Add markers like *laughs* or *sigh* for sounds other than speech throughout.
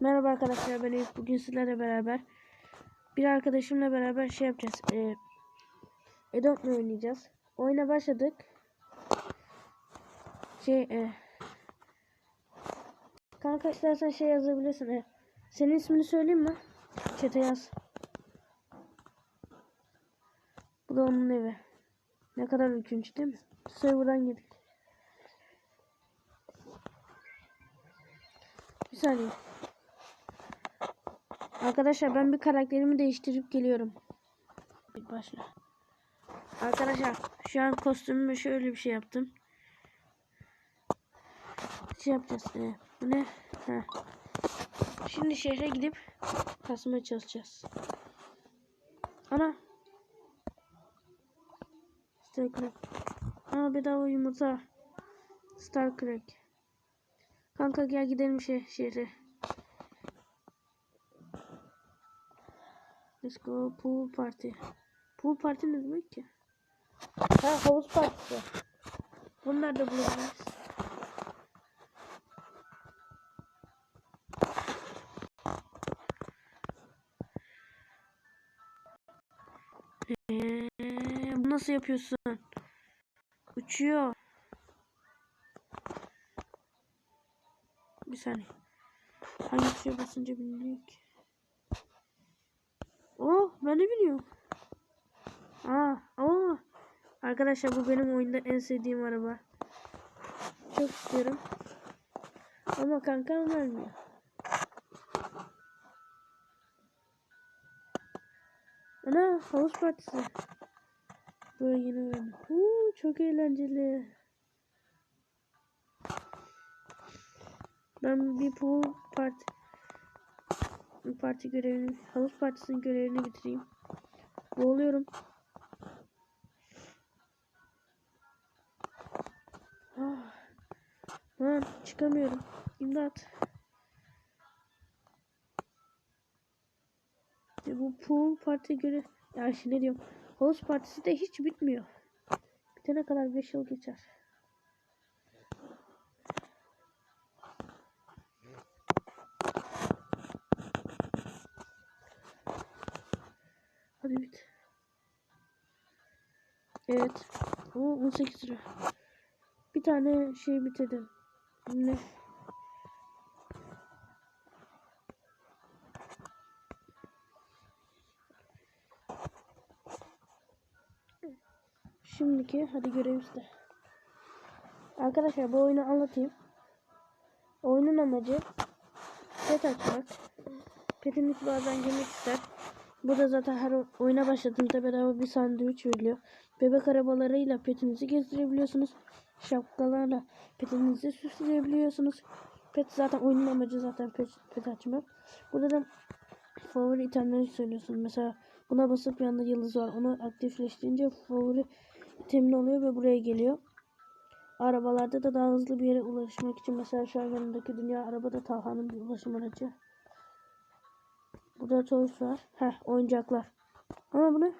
Merhaba arkadaşlar ben Eyüp. Bugün sizlerle beraber bir arkadaşımla beraber şey yapacağız. Ee, Adobe oynayacağız. Oyuna başladık. Şey e, Kanka istersen şey yazabilirsin. E, senin ismini söyleyeyim mi? Çete yaz. Bu da onun evi. Ne kadar ürkünç değil mi? Server'dan girdik. Bir saniye. Arkadaşlar ben bir karakterimi değiştirip geliyorum. Başla. Arkadaşlar şu an kostümümü şöyle bir şey yaptım. Şey yapacağız. Ee, bu ne? Ha. Şimdi şehre gidip kasmaya çalışacağız. Ana. Star Crack. Aa bedava yumurta. Star Crack. Kanka gel gidelim şey şehre. Let's go pool party. Pool party ne demek ki? Ha havuz partisi. Bunlar da bulabiliriz. Ee, bu nasıl yapıyorsun? Uçuyor. Bir saniye. Hangi tuşa basınca bilmiyor ki. Ben de biliyorum. Aa, aa. Arkadaşlar bu benim oyunda en sevdiğim araba. Çok istiyorum. Ama kankam vermiyor. Ana havuz partisi. Böyle yeni oyun. Huu, çok eğlenceli. Ben bir pool parti parti görevini, havuz partisinin görevini bitireyim. Boğuluyorum. Ah. Lan çıkamıyorum. İmdat. İşte bu pool parti görev... Ya şimdi ne diyorum. Havuz partisi de hiç bitmiyor. Bitene kadar 5 yıl geçer. Hadi bit. Evet. O 18 lira. Bir tane şey bitirdim. Ne? Şimdiki hadi görev iste. Arkadaşlar bu oyunu anlatayım. Oyunun amacı pet açmak. Petiniz bazen yemek ister. Burada zaten her oyuna başladığınızda bedava bir sandviç veriliyor. Bebek arabalarıyla petinizi gezdirebiliyorsunuz. Şapkalarla petinizi süsleyebiliyorsunuz. Pet zaten oyunun amacı zaten pet, pet açmak. Burada da favori itemleri söylüyorsunuz. Mesela buna basıp yanında yıldız var. Onu aktifleştirince favori itemin oluyor ve buraya geliyor. Arabalarda da daha hızlı bir yere ulaşmak için mesela şu an yanındaki dünya arabada Talha'nın bir ulaşım aracı. Burada toys var. Heh oyuncaklar. Ama bu ne?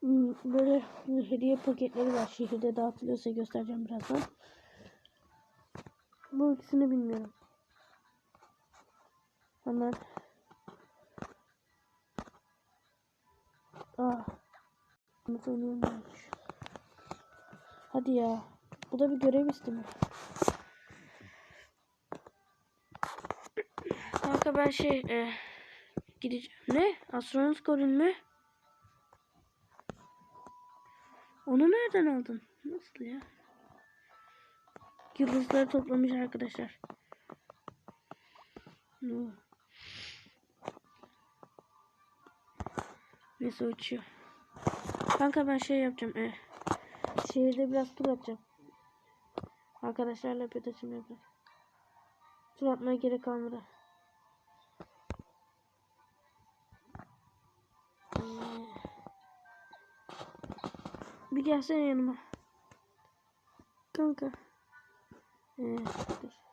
Hmm, böyle hediye paketleri var. Şehirde dağıtılıyorsa göstereceğim birazdan. Bu ikisini bilmiyorum. Hemen. Bunu oynayamıyormuş. Hadi ya. Bu da bir görev istemiyor. Kanka ben şey e, gideceğim. Ne? Astronot Goril mi? Onu nereden aldın? Nasıl ya? Yıldızları toplamış arkadaşlar. Neyse uçuyor. Kanka ben şey yapacağım. E, şehirde biraz tur atacağım. Arkadaşlarla açım yapacağım. Tur atmaya gerek kalmadı. Bir gelsene yanıma. Kanka. Dur.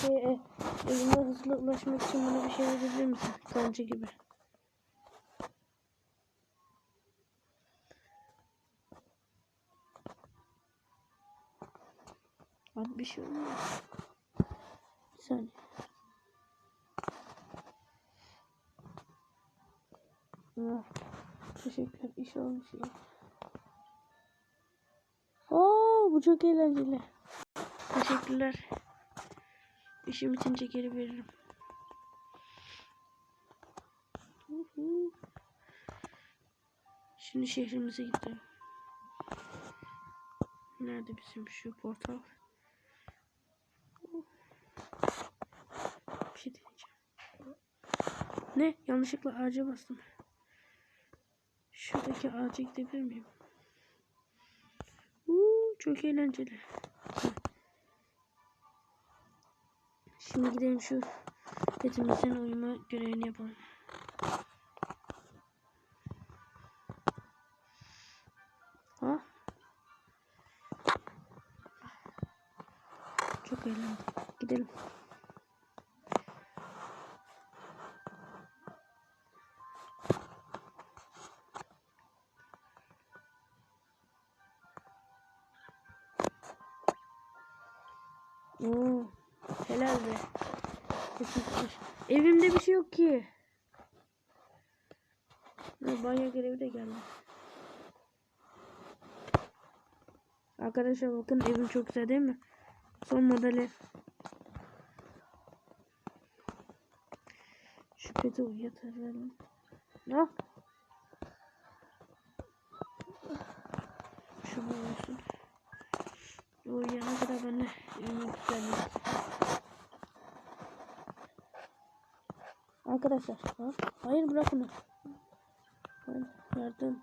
şey, e, evime hızlı ulaşmak için bana bir şey verebilir misin? Kanca gibi. Abi bir şey olmuyor. Bir saniye. Ah, teşekkürler. İş olmuş iyi. Oo, bu çok eğlenceli. Teşekkürler. İşim bitince geri veririm. Şimdi şehrimize gidelim. Nerede bizim şu portal? Bir şey diyeceğim. Ne? Yanlışlıkla ağaca bastım. Şuradaki ağaca gidebilir miyim? Uuu, çok eğlenceli. Şimdi gidelim şu petimizin uyuma görevini yapalım. Ha? Çok eğlendim. Gidelim. Oo, helal be. Evimde bir şey yok ki. Ha, banyo görevi de geldi. Arkadaşlar bakın evim çok güzel değil mi? Son modeli. Şu peti uyutalım. Ne? Şu olsun. Uyuyana kadar ben de evimi güzelledim. Arkadaşlar. Ha? Hayır bırak onu. Hayır, yardım.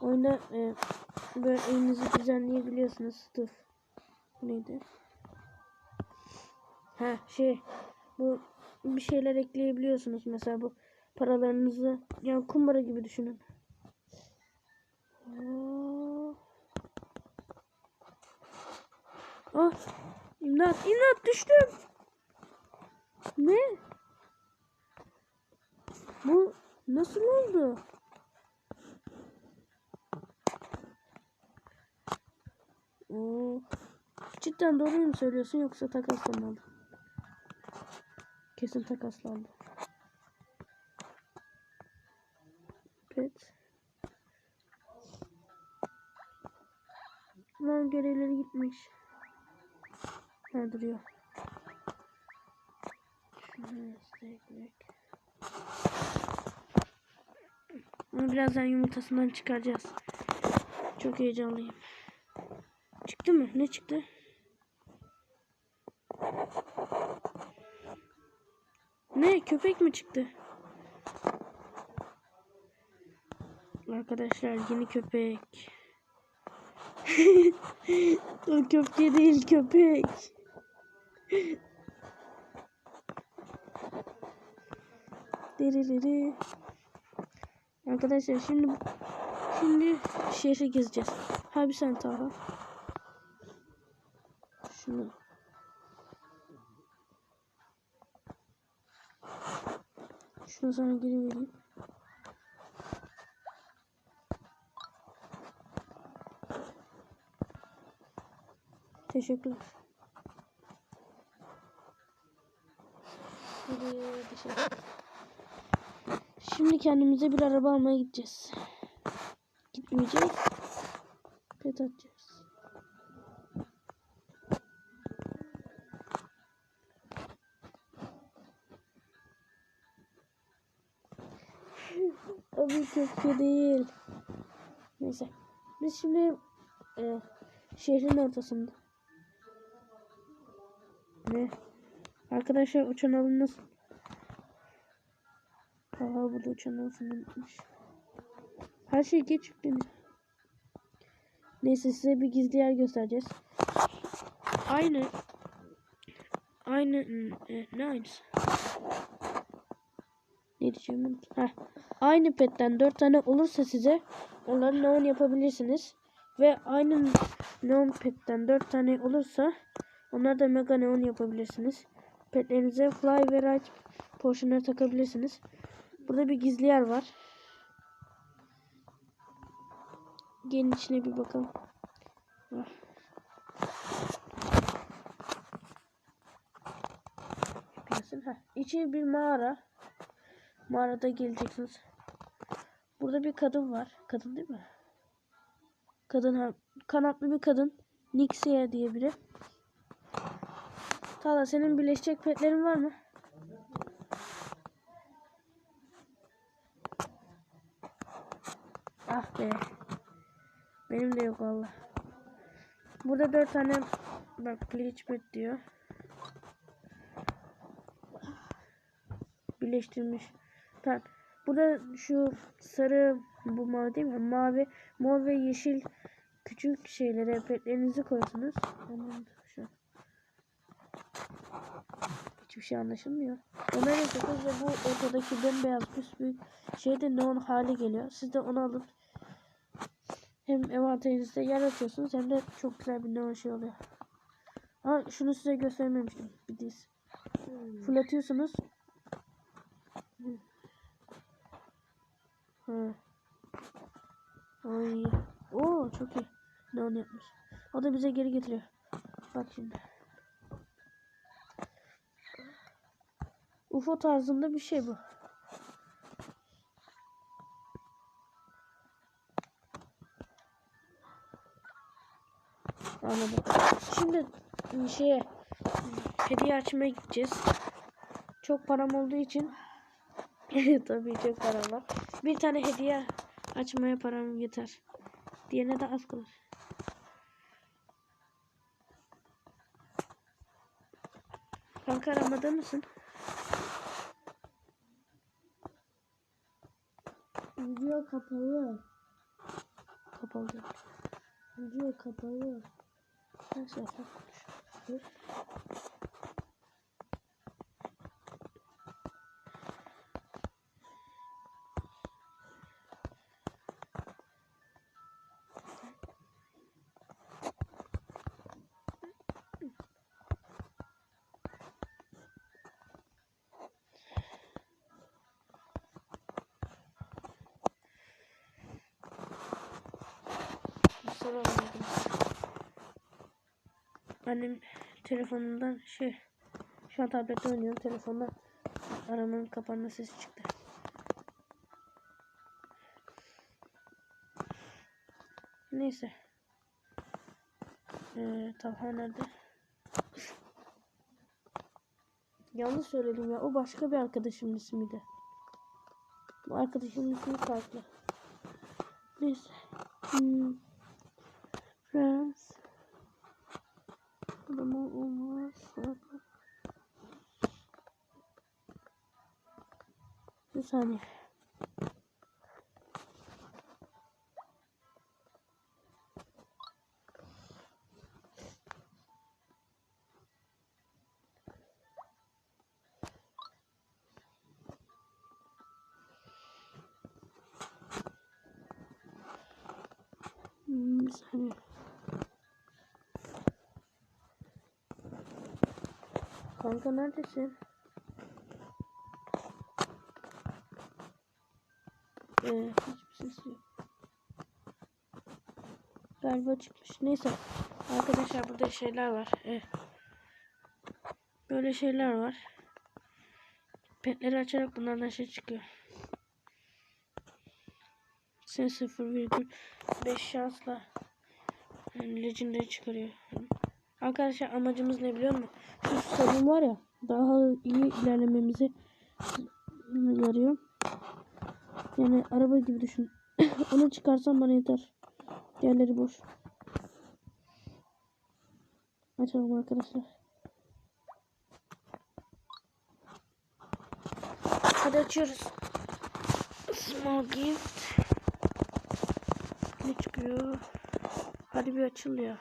Oyunda e, böyle evinizi düzenleyebiliyorsunuz. Dur. Neydi? Ha şey. Bu bir şeyler ekleyebiliyorsunuz. Mesela bu paralarınızı yani kumbara gibi düşünün. Ah! İmdat! İmdat düştüm! Ne? Bu nasıl oldu? Oo. Cidden doğruyu mu söylüyorsun yoksa takasla mı oldu? Kesin takaslandı. Pet. Lan görevleri gitmiş. Ha duruyor. Şunu birazdan yumurtasından çıkaracağız. Çok heyecanlıyım. Çıktı mı? Ne çıktı? Ne? Köpek mi çıktı? Arkadaşlar yeni köpek. *laughs* o köpke değil köpek. Diri Arkadaşlar şimdi şimdi şehri gezeceğiz. Ha bir saniye Taha. Şunu. Şunu sana geri vereyim. Teşekkürler. Şimdi kendimize bir araba almaya gideceğiz. Gitmeyeceğiz. Pet atacağız. Köprü değil. Neyse. Biz şimdi e, şehrin ortasında. Ne? Arkadaşlar uçan alın nasıl? Aha burada uçan unutmuş. Her şey geç yükleniyor. Neyse size bir gizli yer göstereceğiz. Aynı aynı e, ne aynısı? Ne diyeceğim. Heh. Aynı petten 4 tane olursa size onları neon yapabilirsiniz. Ve aynı neon petten 4 tane olursa Onlar da Mega Neon yapabilirsiniz. Petlerinize Fly ve Ride portionları takabilirsiniz. Burada bir gizli yer var. Gelin içine bir bakalım. Heh. İçi bir mağara. Mağarada geleceksiniz. Burada bir kadın var. Kadın değil mi? Kadın ha. Kanatlı bir kadın. Nixia diye biri. Tala senin birleşecek petlerin var mı? Ah be. Benim de yok valla. Burada dört tane bak bleach pet diyor. Birleştirmiş. Tamam. Burada şu sarı bu mavi değil mi? Mavi, mor ve yeşil küçük şeylere petlerinizi koyuyorsunuz. Hiçbir şey anlaşılmıyor. Onları yapıyorsunuz ve bu ortadaki bembeyaz büyük şey de neon hali geliyor. Siz de onu alıp hem envanterinizde yer açıyorsunuz hem de çok güzel bir neon şey oluyor. Ha şunu size göstermemiştim. Bir diz. Fırlatıyorsunuz. Ha. Ay. Oo çok iyi. Neon yapmış. O da bize geri getiriyor. Bak şimdi. UFO tarzında bir şey bu. Anladım. Şimdi şeye hediye açmaya gideceğiz. Çok param olduğu için *laughs* tabii çok param var. Bir tane hediye açmaya param yeter. Diğerine de az kalır. Kanka aramada mısın? Video kapalı. Kapalı. Video kapalı. Neyse sen Annem telefonundan şey şu an tablette oynuyorum telefonda aramanın kapanma sesi çıktı. Neyse. Ee, Talha nerede? Yanlış söyledim ya. O başka bir arkadaşımın ismiydi. Bu arkadaşımın ismi farklı. Neyse. Hmm. Adamı olmaz. Bir saniye. Hmm, Bir saniye. Kanka neredesin? Ee, hiçbir ses yok. Galiba çıkmış. Neyse. Arkadaşlar burada şeyler var. Ee, böyle şeyler var. Petleri açarak bunlardan şey çıkıyor. Sen 0,5 şansla yani Legendary çıkarıyor. Arkadaşlar amacımız ne biliyor musun? Şu sabun var ya daha iyi ilerlememizi yarıyor. Yani araba gibi düşün. *coughs* Onu çıkarsam bana yeter. Diğerleri boş. Açalım arkadaşlar. Hadi açıyoruz. Small gift. Ne çıkıyor? Hadi bir açıl ya.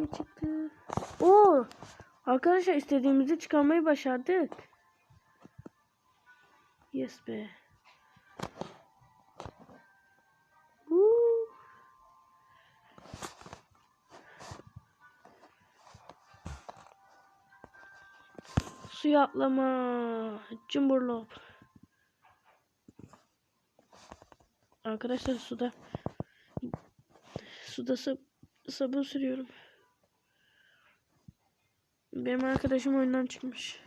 ne çıktı? Oo! Arkadaşlar istediğimizi çıkarmayı başardık. Yes be. Woo. Suya atlama. Cumburlop. Arkadaşlar suda suda sab sabun sürüyorum. Benim arkadaşım oyundan çıkmış.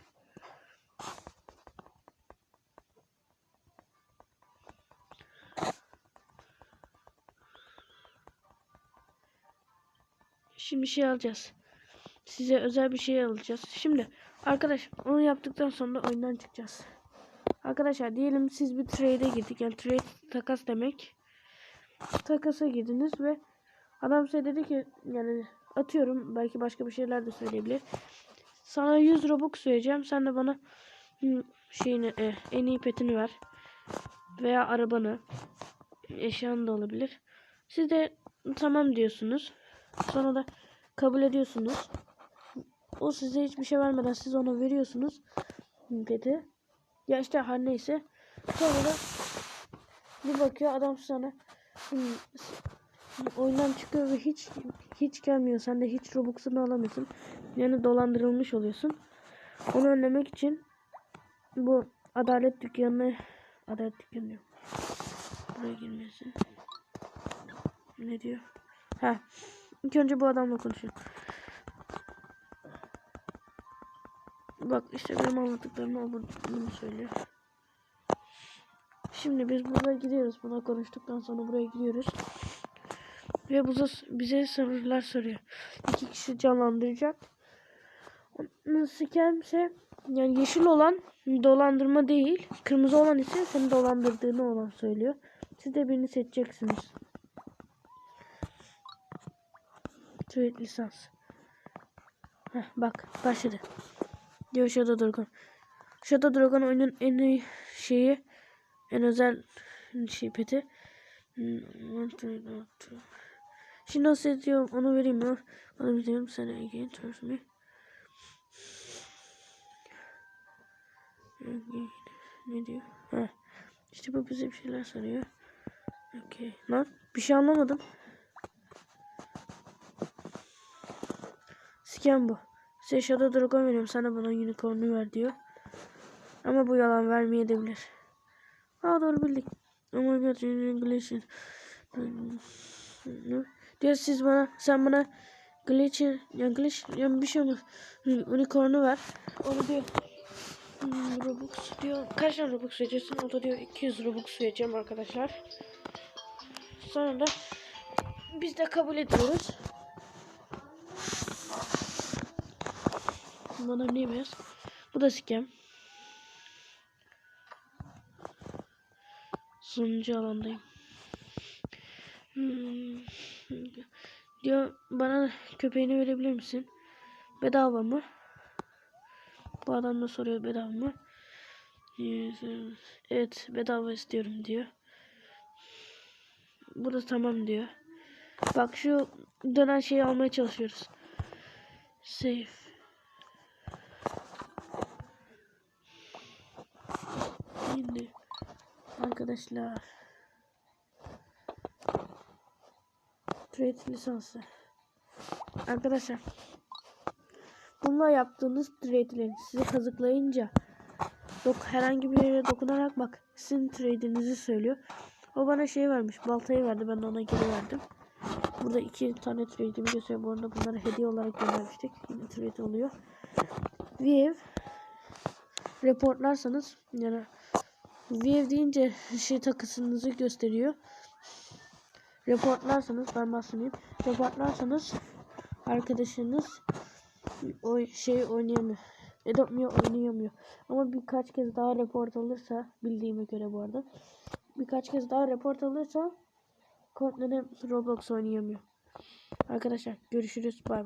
Şimdi şey alacağız. Size özel bir şey alacağız. Şimdi arkadaş onu yaptıktan sonra oyundan çıkacağız. Arkadaşlar diyelim siz bir trade'e girdik. Yani trade takas demek. Takasa girdiniz ve adam size dedi ki yani atıyorum belki başka bir şeyler de söyleyebilir. Sana 100 Robux vereceğim. Sen de bana şeyini e, en iyi petini ver. Veya arabanı. Eşyan da olabilir. Siz de tamam diyorsunuz. Sonra da kabul ediyorsunuz. O size hiçbir şey vermeden siz ona veriyorsunuz. Peti. Ya işte her neyse. Sonra da bir bakıyor adam sana oyundan çıkıyor ve hiç hiç gelmiyor. Sen de hiç Robux'unu alamıyorsun. Yani dolandırılmış oluyorsun. Onu önlemek için bu adalet dükkanına adalet dükkanı diyor. Buraya girmesin. Ne diyor? Ha. İlk önce bu adamla konuşuyorum. Bak işte benim anlattıklarımı o bu- bunu söylüyor. Şimdi biz burada gidiyoruz. Buna konuştuktan sonra buraya gidiyoruz. Ve bize, bize sorular soruyor. İki kişi canlandıracak. Scamse yani yeşil olan dolandırma değil. Kırmızı olan ise seni dolandırdığını olan söylüyor. Siz de birini seçeceksiniz. Trade lisans. Heh, bak başladı. Diyor Shadow Dragon. Shadow Dragon oyunun en iyi şeyi en özel şey peti. Şimdi nasıl ediyor onu vereyim mi? Onu biliyorum sen again trust me. Ne diyor? Ha. İşte bu bize bir şeyler soruyor. Okey. Lan bir şey anlamadım. Scam bu. Size Shadow Dragon veriyorum. Sana bana unicorn'u ver diyor. Ama bu yalan vermeyebilir. Aa doğru bildik. Ama bir glitch'in. Diyor siz bana sen bana glitch'in ya glitch ya bir şey mi? Unicorn'u ver. Onu diyor. Hmm, Robux diyor. Kaç tane Robux vereceksin? O da diyor 200 Robux vereceğim arkadaşlar. Sonra da biz de kabul ediyoruz. Bana ne ver? Bu da scam. Sonuncu alandayım. Hmm. Diyor bana köpeğini verebilir misin? Bedava mı? Bu adam da soruyor bedava mı? Evet bedava istiyorum diyor. Bu da tamam diyor. Bak şu dönen şeyi almaya çalışıyoruz. Safe. Şimdi arkadaşlar trade lisansı arkadaşlar bununla yaptığınız trade'leri size kazıklayınca dok herhangi bir yere dokunarak bak sizin trade'inizi söylüyor. O bana şey vermiş baltayı verdi ben de ona geri verdim. Burada iki tane trade'imi gösteriyor. Bu arada bunları hediye olarak göndermiştik. Yine trade oluyor. View reportlarsanız yani View deyince şey takısınızı gösteriyor. Reportlarsanız ben bahsedeyim. Reportlarsanız arkadaşınız o şey oynayamıyor. Adopt oynayamıyor. Ama birkaç kez daha report alırsa bildiğime göre bu arada birkaç kez daha report alırsa Courtney Roblox oynayamıyor. Arkadaşlar görüşürüz. Bay bay.